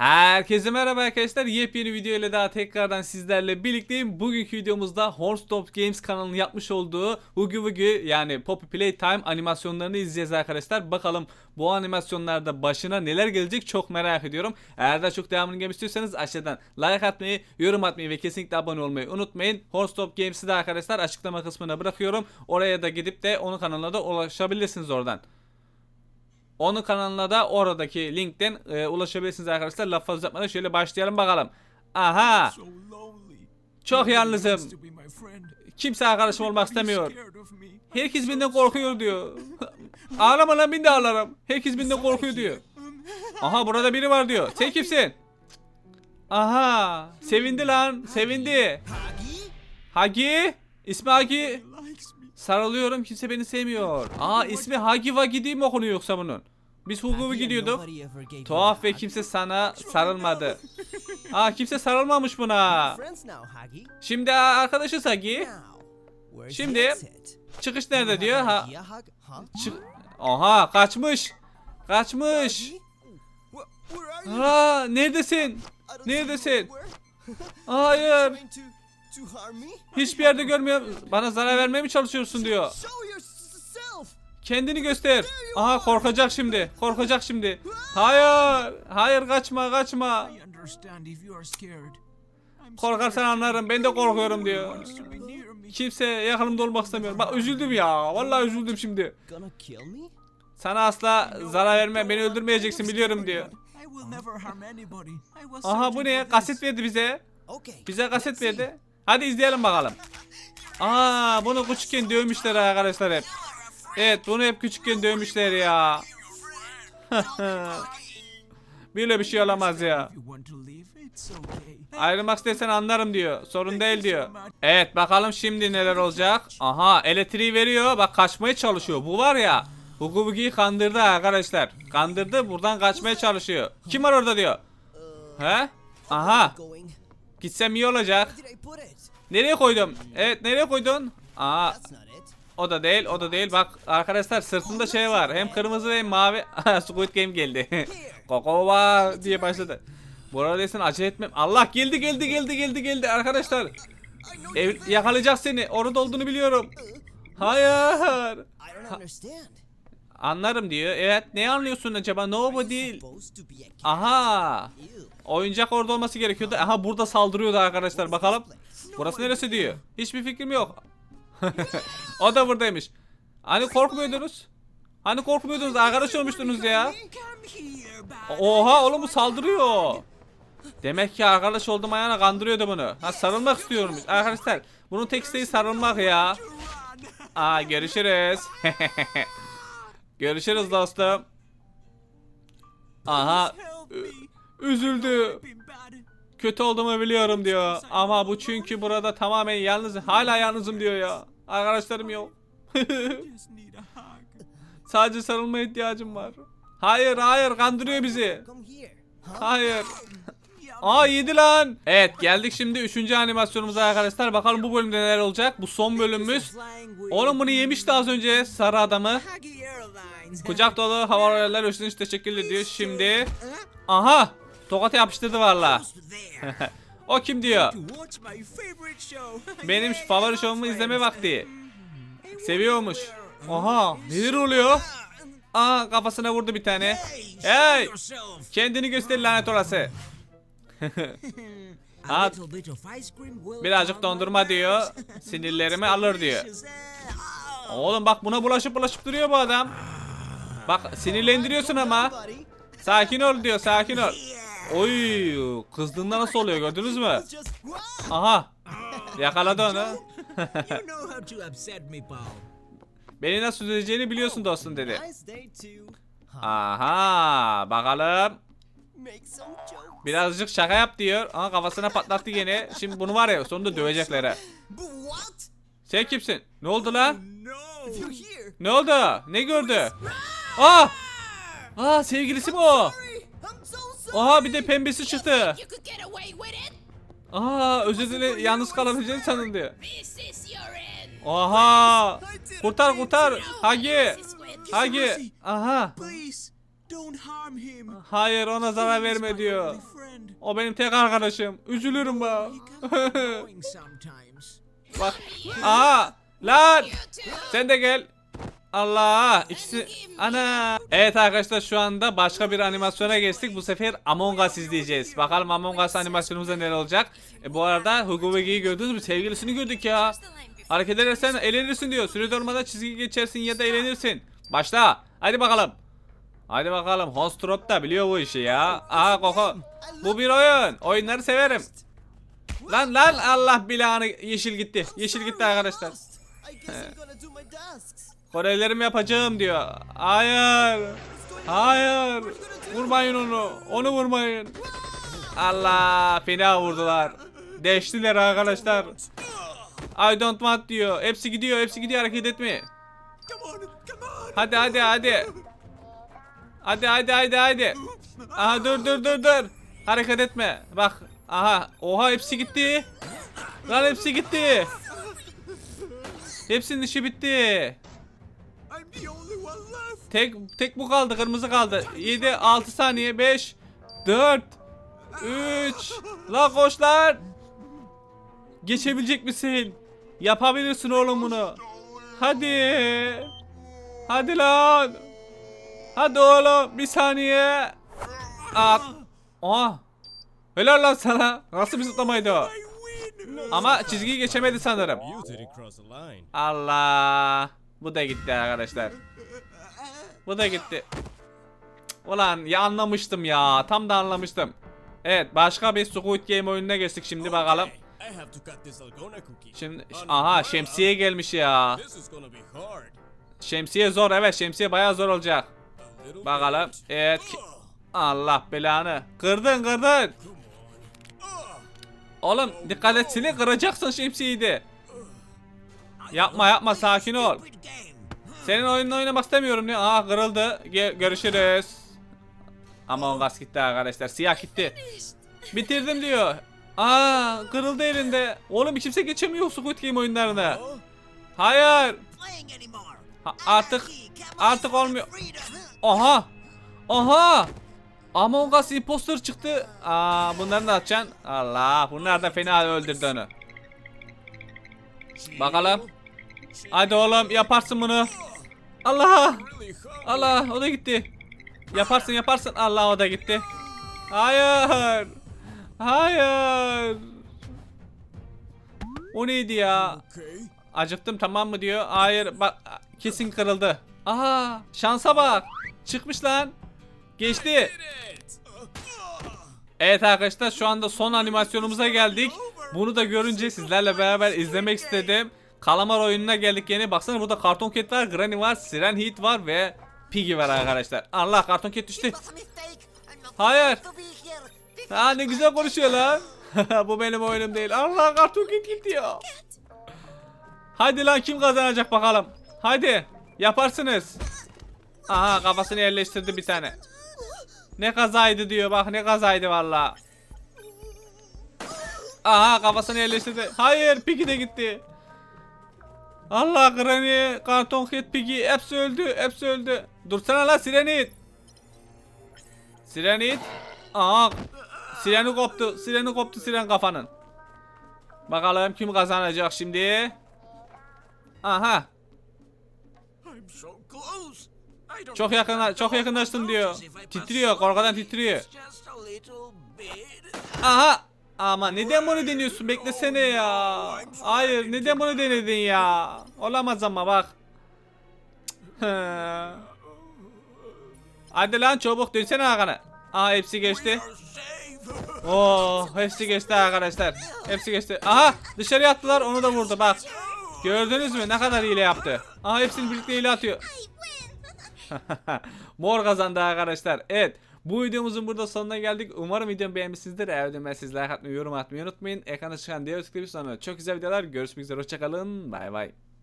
Herkese merhaba arkadaşlar. Yepyeni video ile daha tekrardan sizlerle birlikteyim. Bugünkü videomuzda Hornstop Games kanalının yapmış olduğu Hugi Wugi yani Poppy Playtime animasyonlarını izleyeceğiz arkadaşlar. Bakalım bu animasyonlarda başına neler gelecek çok merak ediyorum. Eğer daha çok devamını gelmek istiyorsanız aşağıdan like atmayı, yorum atmayı ve kesinlikle abone olmayı unutmayın. Hornstop Games'i de arkadaşlar açıklama kısmına bırakıyorum. Oraya da gidip de onun kanalına da ulaşabilirsiniz oradan. Onun kanalına da oradaki linkten e, ulaşabilirsiniz arkadaşlar. Laf fazla uzatmadan şöyle başlayalım bakalım. Aha! Çok yalnızım. Kimse arkadaşım olmak istemiyor. Herkes benden korkuyor diyor. Ağlama lan ben de ağlarım. Herkes benden korkuyor diyor. Aha burada biri var diyor. Sen kimsin? Aha! Sevindi lan. Sevindi. Hagi? İsmi Hagi. Sarılıyorum kimse beni sevmiyor. Aa ismi Hagi Wagi diye mi okunuyor yoksa bunun? Biz Hugo gidiyorduk. Tuhaf ve kimse sana sarılmadı. Aa kimse sarılmamış buna. Şimdi arkadaşız Hagi. Şimdi çıkış nerede diyor? Ha çık. Aha kaçmış. Kaçmış. Aa neredesin? Neredesin? Hayır. Hiçbir yerde görmüyorum. Bana zarar vermeye mi çalışıyorsun diyor. Kendini göster. Aha korkacak şimdi. Korkacak şimdi. Hayır. Hayır kaçma kaçma. Korkarsan anlarım. Ben de korkuyorum diyor. Kimse yakınımda olmak istemiyor. Bak üzüldüm ya. Vallahi üzüldüm şimdi. Sana asla zarar vermem. Beni öldürmeyeceksin biliyorum diyor. Aha bu ne? Kaset verdi bize. Bize kaset verdi. Hadi izleyelim bakalım. Aa bunu küçükken dövmüşler arkadaşlar hep. Evet bunu hep küçükken dövmüşler ya. Böyle bir şey olamaz ya. Ayrılmak istersen anlarım diyor. Sorun değil diyor. Evet bakalım şimdi neler olacak. Aha elektriği veriyor. Bak kaçmaya çalışıyor. Bu var ya. Bugi'yi kandırdı arkadaşlar. Kandırdı buradan kaçmaya çalışıyor. Kim var orada diyor. He? Aha. Gitsem iyi olacak. Nereye koydum? Evet nereye koydun? Aa o da değil o da değil. Bak arkadaşlar sırtında şey var. Hem kırmızı hem mavi. Squid Game geldi. Kokova diye başladı. Burada değilsin acele etmem. Allah geldi geldi geldi geldi geldi arkadaşlar. Ev, yakalayacak seni. Orada olduğunu biliyorum. Hayır. I don't understand. Anlarım diyor. Evet ne anlıyorsun acaba? Nobody. Aha. Oyuncak orada olması gerekiyordu. Aha burada saldırıyordu arkadaşlar. Bakalım. Burası neresi diyor. Hiçbir fikrim yok. o da buradaymış. Hani korkmuyordunuz? Hani korkmuyordunuz? Arkadaş olmuştunuz ya. Oha oğlum bu saldırıyor. Demek ki arkadaş oldum ayağına kandırıyordu bunu. Ha sarılmak istiyormuş. Arkadaşlar bunun tek isteği sarılmak ya. Aa görüşürüz. görüşürüz dostum. Aha üzüldü. Kötü olduğumu biliyorum diyor. Ama bu çünkü burada tamamen yalnız. Hala yalnızım diyor ya. Arkadaşlarım yok. Sadece sarılmaya ihtiyacım var. Hayır hayır kandırıyor bizi. Hayır. Aa yedi lan. Evet geldik şimdi 3. animasyonumuza arkadaşlar. Bakalım bu bölümde neler olacak. Bu son bölümümüz. Oğlum bunu yemişti az önce sarı adamı. Kucak dolu hava royaller için teşekkür ediyor. Şimdi. Aha. Tokat yapıştırdı valla. o kim diyor. Benim favori şovumu izleme vakti. Seviyormuş. Oha neler oluyor? Aa kafasına vurdu bir tane. Hey kendini göster lanet olası. A Aa, little bit of ice cream will birazcık dondurma diyor. Sinirlerimi alır diyor. Delicious. Ah. Oğlum bak buna bulaşıp bulaşıp duruyor bu adam. Bak sinirlendiriyorsun ama. Sakin ol diyor sakin ol. Oy kızdığında nasıl oluyor gördünüz mü? Aha yakaladı onu. Beni nasıl üzeceğini biliyorsun dostum dedi. Aha bakalım. Birazcık şaka yap diyor. Aha kafasına patlattı gene. Şimdi bunu var ya sonunda dövecekler ha. Sen kimsin? Ne oldu here. Ne oldu? Ne gördü? Aa! Aa sevgilisi mi o? Aha bir de pembesi çıktı. Aa özür dile yalnız kalabileceğini your end. Oha! Kurtar kurtar. Hagi. Hagi. Aha. Please. Don't harm him. Hayır ona zarar verme diyor. O benim tek arkadaşım. Üzülürüm sometimes. bak. Aha. Lan. Sen de gel. Allah ikisi ana. Evet arkadaşlar şu anda başka bir animasyona geçtik. Bu sefer Among Us izleyeceğiz. Bakalım Among Us animasyonumuzda neler olacak. E, bu arada Hugo Vegi'yi gördünüz mü? Sevgilisini gördük ya. Hareket edersen elenirsin diyor. Süre durmadan çizgi geçersin ya da elenirsin. Başla. Hadi bakalım. Hadi bakalım. Hostrop da biliyor bu işi ya. Aha Koko. Bu bir oyun. Oyunları severim. Lan lan Allah bilanı yeşil gitti. Yeşil gitti arkadaşlar. I guess I'm gonna do my tasks. Görevlerimi yapacağım diyor. Hayır. Hayır. Vurmayın onu. Onu vurmayın. Allah fena vurdular. Deştiler arkadaşlar. I don't want diyor. Hepsi gidiyor. Hepsi gidiyor hareket etme. Hadi hadi hadi. Hadi hadi hadi hadi. Aha dur dur dur dur. Hareket etme. Bak. Aha. Oha hepsi gitti. Lan hepsi gitti. Hepsinin işi bitti. Tek tek bu kaldı, kırmızı kaldı. 7 6 saniye 5 4 3 La koş lan. Geçebilecek misin? Yapabilirsin oğlum bunu. Hadi. Hadi lan. Hadi oğlum bir saniye. At. Oha. Helal lan sana. Nasıl bir zıplamaydı o? Ama çizgiyi geçemedi sanırım. Allah. Bu da gitti arkadaşlar. Bu da gitti. Ulan ya anlamıştım ya. Tam da anlamıştım. Evet başka bir Squid Game oyununa geçtik şimdi bakalım. Şimdi aha şemsiye gelmiş ya. Şemsiye zor evet şemsiye bayağı zor olacak. Bakalım. Evet. Allah belanı. Kırdın kırdın. Oğlum dikkat etsene kıracaksın şemsiyeyi de. Yapma yapma sakin ol. Senin oyununu oynamak istemiyorum diyor. Aa kırıldı. Ge- görüşürüz. Among Us gitti arkadaşlar. Siyah gitti. Bitirdim diyor. Aa kırıldı elinde. Oğlum kimse geçemiyor Squid Game oyunlarına. Hayır. Ha- artık on, artık olmuyor. Aha. Aha. Among Us imposter çıktı. Aa bunları ne atacaksın? Allah bunlar da fena öldürdü onu. Bakalım. Hadi oğlum yaparsın bunu. Allah. Allah o da gitti. Yaparsın yaparsın. Allah o da gitti. Hayır. Hayır. O neydi ya? Acıktım tamam mı diyor. Hayır bak kesin kırıldı. Aha şansa bak. Çıkmış lan. Geçti. Evet arkadaşlar şu anda son animasyonumuza geldik. Bunu da görünce sizlerle beraber izlemek istedim. Kalamar oyununa geldik yeni. Baksana burada Karton Cat var, Granny var, Siren Heat var ve Piggy var arkadaşlar. Allah Karton Cat düştü. Hayır. Ha ne güzel konuşuyor lan. Bu benim oyunum değil. Allah Karton Cat gitti ya. Hadi lan kim kazanacak bakalım. Hadi yaparsınız. Aha kafasını yerleştirdi bir tane. Ne kazaydı diyor bak ne kazaydı valla. Aha kafasını yerleştirdi. Hayır Piggy de gitti. Allah Granny, Karton Cat, Piggy hepsi öldü, hepsi öldü. Dursana la Sirenit. Sirenit. Aha Sireni koptu, sireni koptu siren kafanın. Bakalım kim kazanacak şimdi. Aha çok know yakın if çok yakınlaştın diyor. Titriyor korkudan slowly. titriyor. Aha ama neden bunu deniyorsun beklesene ya. Hayır neden bunu denedin ya. Olamaz ama bak. Hadi lan çabuk dönsene arkana. Aha hepsi geçti. Oo hepsi geçti arkadaşlar. Hepsi geçti. Aha dışarıya attılar onu da vurdu bak. Gördünüz mü ne kadar hile yaptı. Aha hepsini birlikte hile atıyor. Mor kazandı arkadaşlar. Evet. Bu videomuzun burada sonuna geldik. Umarım videomu beğenmişsinizdir. Eğer videomu siz like atmayı, yorum atmayı unutmayın. Ekranda çıkan diğer tıklayıp sonra çok güzel videolar. Görüşmek üzere. Hoşçakalın. Bay bay.